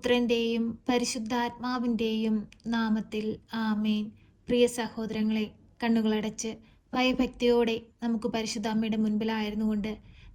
പുത്രന്റെയും പരിശുദ്ധാത്മാവിന്റെയും നാമത്തിൽ ആമേൻ. പ്രിയ സഹോദരങ്ങളെ കണ്ണുകളടച്ച് ഭയഭക്തിയോടെ നമുക്ക് പരിശുദ്ധ അമ്മയുടെ മുൻപിലായിരുന്നുകൊണ്ട്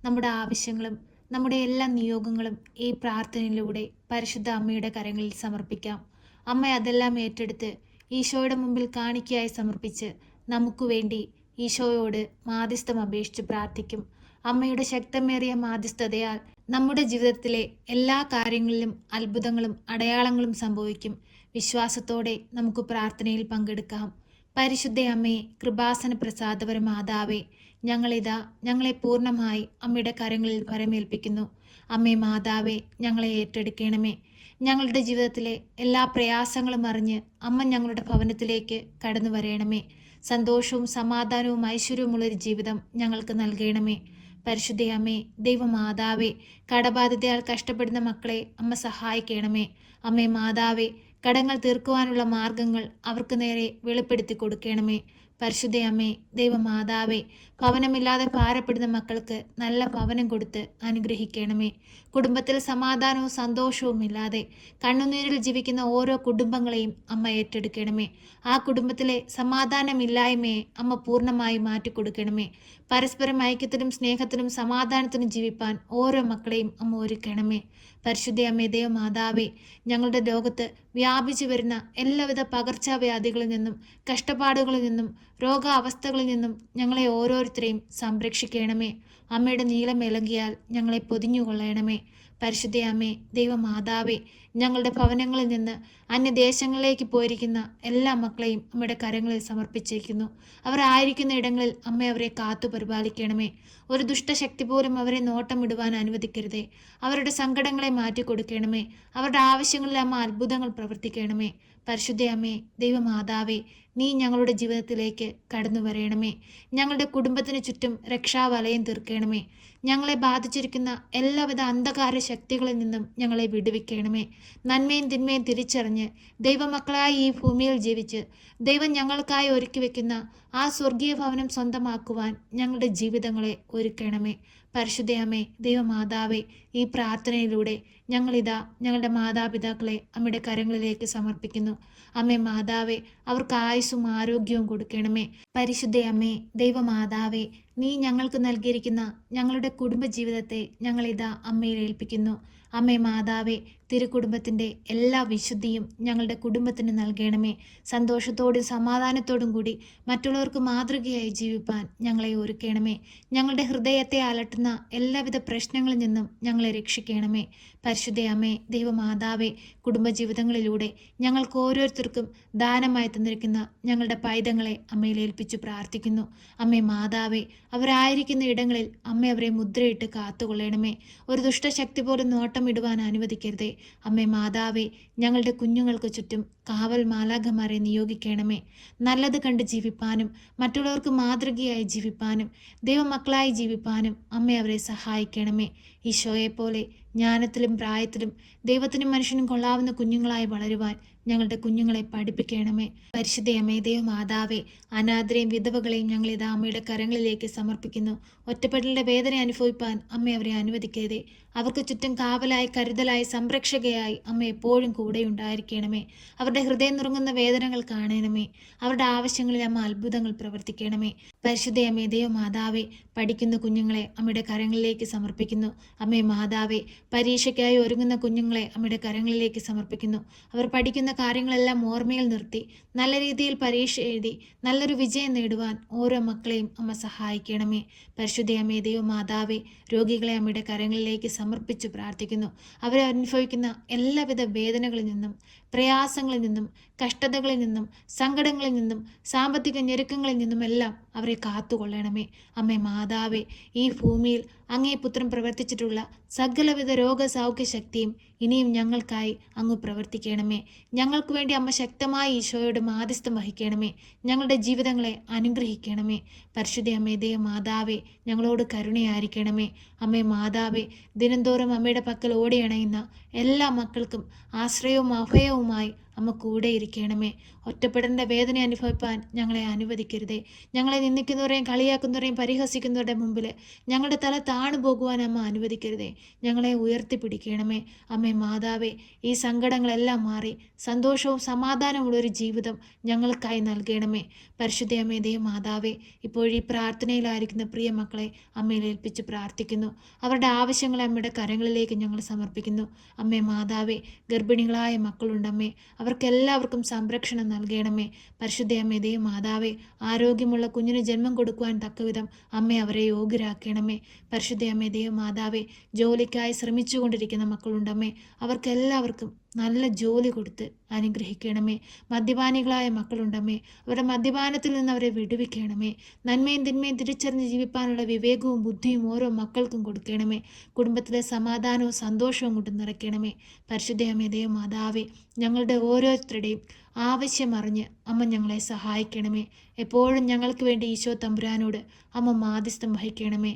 നമ്മുടെ ആവശ്യങ്ങളും നമ്മുടെ എല്ലാ നിയോഗങ്ങളും ഈ പ്രാർത്ഥനയിലൂടെ പരിശുദ്ധ അമ്മയുടെ കരങ്ങളിൽ സമർപ്പിക്കാം. അമ്മ അതെല്ലാം ഏറ്റെടുത്ത് ഈശോയുടെ മുമ്പിൽ കാണിക്കയായി സമർപ്പിച്ച് നമുക്ക് വേണ്ടി ഈശോയോട് മാധ്യസ്ഥം അപേക്ഷിച്ച് പ്രാർത്ഥിക്കും. അമ്മയുടെ ശക്തമേറിയ മാധ്യസ്ഥതയാൽ നമ്മുടെ ജീവിതത്തിലെ എല്ലാ കാര്യങ്ങളിലും അത്ഭുതങ്ങളും അടയാളങ്ങളും സംഭവിക്കും. വിശ്വാസത്തോടെ നമുക്ക് പ്രാർത്ഥനയിൽ പങ്കെടുക്കാം. പരിശുദ്ധ അമ്മയെ കൃപാസന പ്രസാദപര മാതാവേ ഞങ്ങളിതാ ഞങ്ങളെ പൂർണമായി അമ്മയുടെ കരങ്ങളിൽ പരമേൽപ്പിക്കുന്നു. അമ്മേ മാതാവേ ഞങ്ങളെ ഏറ്റെടുക്കണമേ. ഞങ്ങളുടെ ജീവിതത്തിലെ എല്ലാ പ്രയാസങ്ങളും അറിഞ്ഞ് അമ്മ ഞങ്ങളുടെ ഭവനത്തിലേക്ക് കടന്നു വരയണമേ സന്തോഷവും സമാധാനവും ഐശ്വര്യവുമുള്ളൊരു ജീവിതം ഞങ്ങൾക്ക് നൽകണമേ. പരിശുദ്ധ അമ്മേ ദൈവമാതാവേ കടബാധിതയാൽ കഷ്ടപ്പെടുന്ന മക്കളെ അമ്മ സഹായിക്കണമേ. അമ്മേ മാതാവേ കടങ്ങൾ തീർക്കുവാനുള്ള മാർഗങ്ങൾ അവർക്ക് നേരെ വെളിപ്പെടുത്തി കൊടുക്കണമേ. പരിശുദ്ധയമ്മേ ദൈവമാതാവേ ഭവനമില്ലാതെ ഭാരപ്പെടുന്ന മക്കൾക്ക് നല്ല പവനം കൊടുത്ത് അനുഗ്രഹിക്കണമേ. കുടുംബത്തിൽ സമാധാനവും സന്തോഷവും ഇല്ലാതെ കണ്ണുനീരിൽ ജീവിക്കുന്ന ഓരോ കുടുംബങ്ങളെയും അമ്മ ഏറ്റെടുക്കണമേ. ആ കുടുംബത്തിലെ സമാധാനമില്ലായ്മയെ അമ്മ പൂർണമായി മാറ്റിക്കൊടുക്കണമേ. പരസ്പരം ഐക്യത്തിനും സ്നേഹത്തിനും സമാധാനത്തിനും ജീവിപ്പാൻ ഓരോ മക്കളെയും അമ്മ ഒരുക്കണമേ. പരിശുദ്ധയമ്മേ ദൈവമാതാവേ ഞങ്ങളുടെ ലോകത്ത് വ്യാപിച്ചു വരുന്ന എല്ലാവിധ പകർച്ചവ്യാധികളിൽ നിന്നും കഷ്ടപ്പാടുകളിൽ നിന്നും രോഗാവസ്ഥകളിൽ നിന്നും ഞങ്ങളെ ഓരോരുത്തരെയും സംരക്ഷിക്കണമേ. അമ്മയുടെ നീളം ഇളകിയാൽ ഞങ്ങളെ പൊതിഞ്ഞുകൊള്ളണമേ. പരിശുദ്ധ അമ്മേ ദൈവമാതാവേ ഞങ്ങളുടെ ഭവനങ്ങളിൽ നിന്ന് അന്യദേശങ്ങളിലേക്ക് പോയിരിക്കുന്ന എല്ലാ മക്കളെയും അമ്മയുടെ കരങ്ങളിൽ സമർപ്പിച്ചിരിക്കുന്നു. അവർ ആയിരിക്കുന്ന ഇടങ്ങളിൽ അമ്മ അവരെ കാത്തു പരിപാലിക്കണമേ. ഒരു ദുഷ്ടശക്തി പോലും അവരെ നോട്ടം ഇടുവാൻ അനുവദിക്കരുതേ. അവരുടെ സങ്കടങ്ങളെ മാറ്റിക്കൊടുക്കണമേ. അവരുടെ ആവശ്യങ്ങളിൽ അമ്മ അത്ഭുതങ്ങൾ പ്രവർത്തിക്കണമേ. പരിശുദ്ധയമ്മേ ദൈവമാതാവേ നീ ഞങ്ങളുടെ ജീവിതത്തിലേക്ക് കടന്നു വരയണമേ ഞങ്ങളുടെ കുടുംബത്തിന് ചുറ്റും രക്ഷാവലയം തീർക്കണമേ. ഞങ്ങളെ ബാധിച്ചിരിക്കുന്ന എല്ലാവിധ അന്ധകാര ശക്തികളിൽ നിന്നും ഞങ്ങളെ വിടുവിക്കണമേ. നന്മയും തിന്മയും തിരിച്ചറിഞ്ഞ് ദൈവമക്കളായി ഈ ഭൂമിയിൽ ജീവിച്ച് ദൈവം ഞങ്ങൾക്കായി ഒരുക്കി വെക്കുന്ന ആ സ്വർഗീയ ഭവനം സ്വന്തമാക്കുവാൻ ഞങ്ങളുടെ ജീവിതങ്ങളെ ഒരുക്കണമേ. പരിശുദ്ധയമ്മേ ദൈവമാതാവേ ഈ പ്രാർത്ഥനയിലൂടെ ഞങ്ങളിതാ ഞങ്ങളുടെ മാതാപിതാക്കളെ അമ്മയുടെ കരങ്ങളിലേക്ക് സമർപ്പിക്കുന്നു. അമ്മേ മാതാവേ അവർക്ക് ആയുസ്സും ആരോഗ്യവും കൊടുക്കണമേ. പരിശുദ്ധയമ്മേ ദൈവമാതാവേ നീ ഞങ്ങൾക്ക് നൽകിയിരിക്കുന്ന ഞങ്ങളുടെ കുടുംബജീവിതത്തെ ഞങ്ങളിതാ അമ്മയിൽ ഏൽപ്പിക്കുന്നു. അമ്മേ മാതാവേ തിരുക്കുടുംബത്തിന്റെ എല്ലാ വിശുദ്ധിയും ഞങ്ങളുടെ കുടുംബത്തിന് നൽകണമേ. സന്തോഷത്തോടും സമാധാനത്തോടും കൂടി മറ്റുള്ളവർക്ക് മാതൃകയായി ജീവിപ്പാൻ ഞങ്ങളെ ഒരുക്കണമേ. ഞങ്ങളുടെ ഹൃദയത്തെ അലട്ടുന്ന എല്ലാവിധ പ്രശ്നങ്ങളിൽ നിന്നും ഞങ്ങളെ രക്ഷിക്കണമേ. പരിശുദ്ധ അമ്മേ ദൈവമാതാവേ കുടുംബജീവിതങ്ങളിലൂടെ ഞങ്ങൾക്ക് ഓരോരുത്തർക്കും ദാനമായി തന്നിരിക്കുന്ന ഞങ്ങളുടെ പൈതങ്ങളെ അമ്മയിൽ ഏൽപ്പിച്ചു പ്രാർത്ഥിക്കുന്നു. അമ്മേ മാതാവേ അവരായിരിക്കുന്ന ഇടങ്ങളിൽ അമ്മ അവരെ മുദ്രയിട്ട് കാത്തുകൊള്ളണമേ. ഒരു ദുഷ്ടശക്തി പോലും നോട്ടമിടുവാൻ അനുവദിക്കരുതേ. അമ്മേ മാതാവേ ഞങ്ങളുടെ കുഞ്ഞുങ്ങൾക്ക് ചുറ്റും കാവൽ മാലാഖമാരെ നിയോഗിക്കണമേ. നല്ലത് കണ്ട് ജീവിപ്പാനും മറ്റുള്ളവർക്ക് മാതൃകയായി ജീവിപ്പാനും ദൈവമക്കളായി ജീവിപ്പാനും അമ്മ അവരെ സഹായിക്കണമേ. പോലെ ജ്ഞാനത്തിലും പ്രായത്തിലും ദൈവത്തിനും മനുഷ്യനും കൊള്ളാവുന്ന കുഞ്ഞുങ്ങളായി വളരുവാൻ ഞങ്ങളുടെ കുഞ്ഞുങ്ങളെ പഠിപ്പിക്കണമേ. പരിശുദ്ധയമ്മേ ദൈവമാതാവേ അനാഥരെയും വിധവകളെയും ഞങ്ങൾ ഇതാ അമ്മയുടെ കരങ്ങളിലേക്ക് സമർപ്പിക്കുന്നു. ഒറ്റപ്പെടലിന്റെ വേദന അനുഭവിപ്പാൻ അമ്മ അവരെ അനുവദിക്കരുതേ. അവർക്ക് ചുറ്റും കാവലായി കരുതലായി സംരക്ഷകയായി അമ്മ എപ്പോഴും കൂടെ ഉണ്ടായിരിക്കണമേ അവരുടെ ഹൃദയം നുറുങ്ങുന്ന വേദനകൾ കാണണമേ. അവരുടെ ആവശ്യങ്ങളിൽ അമ്മ അത്ഭുതങ്ങൾ പ്രവർത്തിക്കണമേ. പരിശുദ്ധയമ്മേ ദൈവമാതാവേ പഠിക്കുന്ന കുഞ്ഞുങ്ങളെ അമ്മയുടെ കരങ്ങളിലേക്ക് സമർപ്പിക്കുന്നു. അമ്മേ മാതാവേ പരീക്ഷയ്ക്കായി ഒരുങ്ങുന്ന കുഞ്ഞുങ്ങളെ അമ്മയുടെ കരങ്ങളിലേക്ക് സമർപ്പിക്കുന്നു. അവർ പഠിക്കുന്ന കാര്യങ്ങളെല്ലാം ഓർമ്മയിൽ നിർത്തി നല്ല രീതിയിൽ പരീക്ഷ എഴുതി നല്ലൊരു വിജയം നേടുവാൻ ഓരോ മക്കളെയും അമ്മ സഹായിക്കണമേ. പരിശുദ്ധയമ്മയുടെയോ മാതാവെ രോഗികളെ അമ്മയുടെ കരങ്ങളിലേക്ക് സമർപ്പിച്ചു പ്രാർത്ഥിക്കുന്നു. അവരെ അനുഭവിക്കുന്ന എല്ലാവിധ വേദനകളിൽ നിന്നും പ്രയാസങ്ങളിൽ നിന്നും കഷ്ടതകളിൽ നിന്നും സങ്കടങ്ങളിൽ നിന്നും സാമ്പത്തിക ഞെരുക്കങ്ങളിൽ നിന്നുമെല്ലാം അവരെ കാത്തുകൊള്ളണമേ. അമ്മേ മാതാവേ ഈ ഭൂമിയിൽ അങ്ങേ പുത്രൻ പ്രവർത്തിച്ചിട്ടുള്ള സകലവിധ രോഗസൗഖ്യ ശക്തിയും ഇനിയും ഞങ്ങൾക്കായി അങ്ങ് പ്രവർത്തിക്കണമേ. ഞങ്ങൾക്ക് വേണ്ടി അമ്മ ശക്തമായി ഈശോയോട് മാധ്യസ്ഥം വഹിക്കണമേ. ഞങ്ങളുടെ ജീവിതങ്ങളെ അനുഗ്രഹിക്കണമേ. പരിശുദ്ധ അമ്മേ ദയ മാതാവേ ഞങ്ങളോട് കരുണയായിരിക്കണമേ. അമ്മേ മാതാവേ ദിനംതോറും അമ്മയുടെ പക്കൽ ഓടിയണയുന്ന എല്ലാ മക്കൾക്കും ആശ്രയവും അഭയവുമായി അമ്മ കൂടെ ഇരിക്കണമേ. ഒറ്റപ്പെടേണ്ട വേദന അനുഭവിപ്പാൻ ഞങ്ങളെ അനുവദിക്കരുതേ. ഞങ്ങളെ നിന്ദിക്കുന്നവരെയും കളിയാക്കുന്നവരെയും പരിഹസിക്കുന്നവരുടെ മുമ്പിൽ ഞങ്ങളുടെ തല താണു പോകുവാൻ അമ്മ അനുവദിക്കരുതേ. ഞങ്ങളെ ഉയർത്തിപ്പിടിക്കണമേ. അമ്മേ മാതാവേ ഈ സങ്കടങ്ങളെല്ലാം മാറി സന്തോഷവും സമാധാനമുള്ള ഒരു ജീവിതം ഞങ്ങൾക്കായി നൽകണമേ. പരിശുദ്ധയമ്മേ ദേ മാതാവേ ഇപ്പോഴീ പ്രാർത്ഥനയിലായിരിക്കുന്ന പ്രിയ മക്കളെ അമ്മയിൽ ഏൽപ്പിച്ച് പ്രാർത്ഥിക്കുന്നു. അവരുടെ ആവശ്യങ്ങളെ അമ്മയുടെ കരങ്ങളിലേക്ക് ഞങ്ങൾ സമർപ്പിക്കുന്നു. അമ്മേ മാതാവേ ഗർഭിണികളായ മക്കളുണ്ടമ്മേ അവർക്കെല്ലാവർക്കും സംരക്ഷണം നൽകണമേ. പരിശുദ്ധയമ്മേ ദേ മാതാവേ ആരോഗ്യമുള്ള കുഞ്ഞിന് ജന്മം കൊടുക്കുവാൻ തക്കവിധം അമ്മ അവരെ യോഗ്യരാക്കണമേ. പരിശുദ്ധയമ്മേ ദൈവ മാതാവേ ജോലിക്കായി ശ്രമിച്ചുകൊണ്ടിരിക്കുന്ന മക്കളുണ്ടമ്മേ അവർക്കെല്ലാവർക്കും നല്ല ജോലി കൊടുത്ത് അനുഗ്രഹിക്കണമേ. മദ്യപാനികളായ മക്കളുണ്ടമ്മേ അവരുടെ മദ്യപാനത്തിൽ നിന്ന് അവരെ വിടുവിക്കണമേ. നന്മയും തിന്മയും തിരിച്ചറിഞ്ഞ് ജീവിപ്പാനുള്ള വിവേകവും ബുദ്ധിയും ഓരോ മക്കൾക്കും കൊടുക്കണമേ. കുടുംബത്തിലെ സമാധാനവും സന്തോഷവും കൊണ്ട് നിറയ്ക്കണമേ. പരിശുദ്ധയമ്മേ ദൈവ മാതാവേ ഞങ്ങളുടെ ഓരോരുത്തരുടെയും ആവശ്യമറിഞ്ഞ് അമ്മ ഞങ്ങളെ സഹായിക്കണമേ. എപ്പോഴും ഞങ്ങൾക്ക് വേണ്ടി ഈശോ തമ്പുരാനോട് അമ്മ മാധ്യസ്ഥം വഹിക്കണമേ.